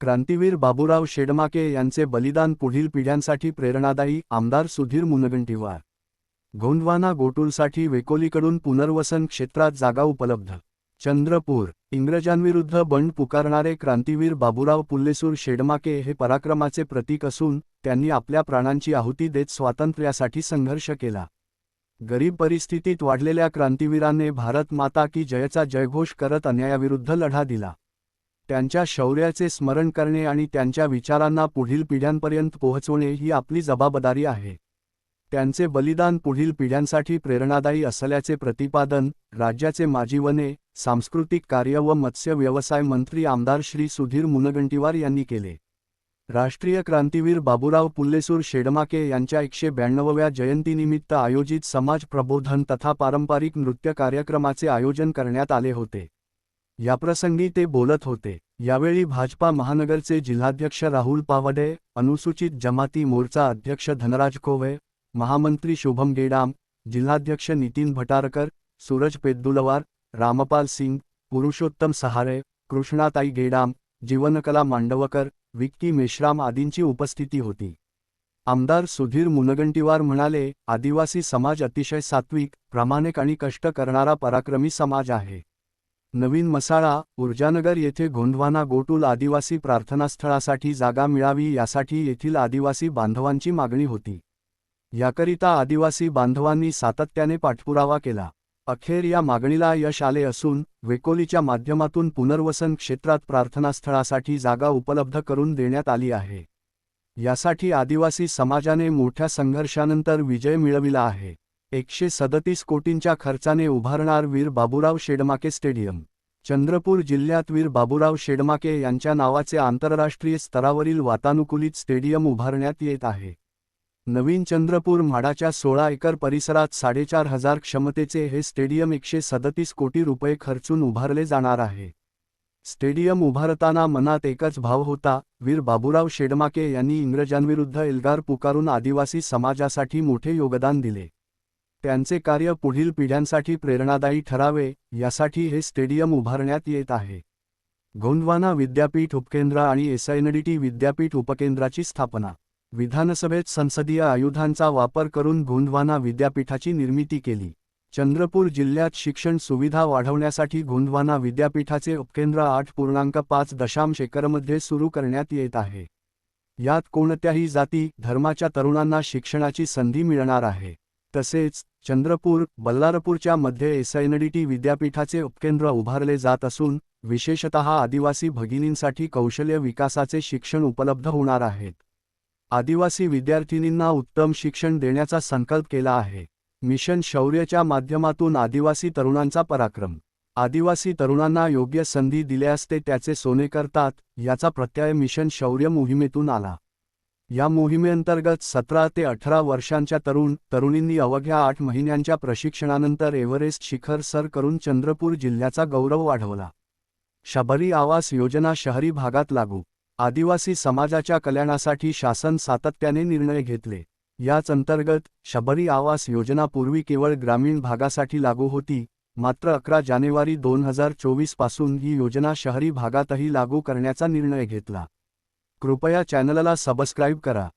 क्रांतीवीर बाबूराव शेडमाके यांचे बलिदान पुढील पिढ्यांसाठी प्रेरणादायी आमदार सुधीर मुनगंटीवार. गोंदवाना गोटूलसाठी वेकोलीकडून पुनर्वसन क्षेत्रात जागा उपलब्ध. चंद्रपूर इंग्रजांविरुद्ध बंड पुकारणारे क्रांतीवीर बाबूराव पुल्लेसूर शेडमाके हे पराक्रमाचे प्रतीक असून त्यांनी आपल्या प्राणांची आहुती देत स्वातंत्र्यासाठी संघर्ष केला. गरीब परिस्थितीत वाढलेल्या क्रांतीवीरांनी भारत माता की जयचा जयघोष करत अन्यायाविरुद्ध लढा दिला. त्यांच्या शौर्याचे स्मरण करणे आणि त्यांच्या विचारांना पुढील पिढ्यांपर्यंत पोहोचवणे ही आपली जबाबदारी आहे. त्यांचे बलिदान पुढील पिढ्यांसाठी प्रेरणादायी असल्याचे प्रतिपादन राज्याचे माजी वने सांस्कृतिक कार्य व मत्स्य व्यवसाय मंत्री आमदार श्री सुधीर मुनगंटीवार यांनी केले. राष्ट्रीय क्रांतीवीर बाबूराव पुल्लेसूर शेडमाके यांच्या एकशे ब्याण्णवव्या जयंतीनिमित्त आयोजित समाज प्रबोधन तथा पारंपरिक नृत्य कार्यक्रमाचे आयोजन करण्यात आले होते. याप्रसंगी ते बोलत होते. यावेळी भाजपा महानगरचे जिल्हाध्यक्ष राहुल पावडे अनुसूचित जमाती मोर्चा अध्यक्ष धनराज कोवे महामंत्री शुभम गेडाम जिल्हाध्यक्ष नितीन भटारकर सूरज पेद्दुलवार रामपाल सिंग पुरुषोत्तम सहारे कृष्णाताई गेडाम जीवनकला मांडवकर विक्की मेश्राम आदींची उपस्थिती होती. आमदार सुधीर मुनगंटीवार म्हणाले आदिवासी समाज अतिशय सात्विक प्रामाणिक आणि कष्ट करणारा पराक्रमी समाज आहे. नवीन मसाळा ऊर्जानगर येथे गोंधवाना गोटूल आदिवासी प्रार्थनास्थळासाठी जागा मिळावी यासाठी येथील आदिवासी बांधवांची मागणी होती. याकरिता आदिवासी बांधवांनी सातत्याने पाठपुरावा केला. अखेर या मागणीला यश आले असून वेकोलीच्या माध्यमातून पुनर्वसन क्षेत्रात प्रार्थनास्थळासाठी जागा उपलब्ध करून देण्यात आली आहे. यासाठी आदिवासी समाजाने मोठ्या संघर्षानंतर विजय मिळविला आहे. एकशे सदतीस कोटींच्या खर्चाने उभारणार वीर बाबुराव शेडमाके स्टेडियम. चंद्रपूर जिल्ह्यात वीर बाबुराव शेडमाके यांच्या नावाचे आंतरराष्ट्रीय स्तरावरील वातानुकूलित स्टेडियम उभारण्यात येत आहे. नवीन चंद्रपूर म्हाडाच्या सोळा एकर परिसरात साडेचार हजार क्षमतेचे हे स्टेडियम एकशे सदतीस कोटी रुपये खर्चून उभारले जाणार आहे. स्टेडियम उभारताना मनात एकच भाव होता वीर बाबुराव शेडमाके यांनी इंग्रजांविरुद्ध एल्गार पुकारून आदिवासी समाजासाठी मोठे योगदान दिले. त्यांचे कार्य पुढील पिढ्यांसाठी प्रेरणादायी ठरावे यासाठी हे स्टेडियम उभारण्यात येत आहे. गोंदवाना विद्यापीठ उपकेंद्र आणि एसआयनडीटी विद्यापीठ उपकेंद्राची स्थापना. विधानसभेत संसदीय आयुधांचा वापर करून गोंदवाना विद्यापीठाची निर्मिती केली. चंद्रपूर जिल्ह्यात शिक्षण सुविधा वाढवण्यासाठी गोंदवाना विद्यापीठाचे उपकेंद्र आठ पूर्णांक पाच दशांश एकरमध्ये सुरू करण्यात येत आहे. यात कोणत्याही जाती धर्माच्या तरुणांना शिक्षणाची संधी मिळणार आहे. तसेच चंद्रपूर बल्लारपूरच्या मध्ये एसआयनडीटी विद्यापीठाचे उपकेंद्र उभारले जात असून विशेषतः आदिवासी भगिनींसाठी कौशल्य विकासाचे शिक्षण उपलब्ध होणार आहेत. आदिवासी विद्यार्थिनींना उत्तम शिक्षण देण्याचा संकल्प केला आहे. मिशन शौर्यच्या माध्यमातून आदिवासी तरुणांचा पराक्रम. आदिवासी तरुणांना योग्य संधी दिल्यास ते त्याचे सोने करतात याचा प्रत्यय मिशन शौर्य मोहिमेतून आला. या मोहिमेअंतर्गत सतरा ते अठरा वर्षांच्या तरुण तरुणींनी अवघ्या आठ महिन्यांच्या प्रशिक्षणानंतर एव्हरेस्ट शिखर सर करून चंद्रपूर जिल्ह्याचा गौरव वाढवला. शबरी आवास योजना शहरी भागात लागू. आदिवासी समाजाच्या कल्याणासाठी शासन सातत्याने निर्णय घेतले. याच अंतर्गत शबरी आवास योजना पूर्वी केवळ ग्रामीण भागासाठी लागू होती मात्र अकरा जानेवारी दोन हजार चोवीसपासून ही योजना शहरी भागातही लागू करण्याचा निर्णय घेतला. कृपया चॅनलला सबस्क्राईब करा.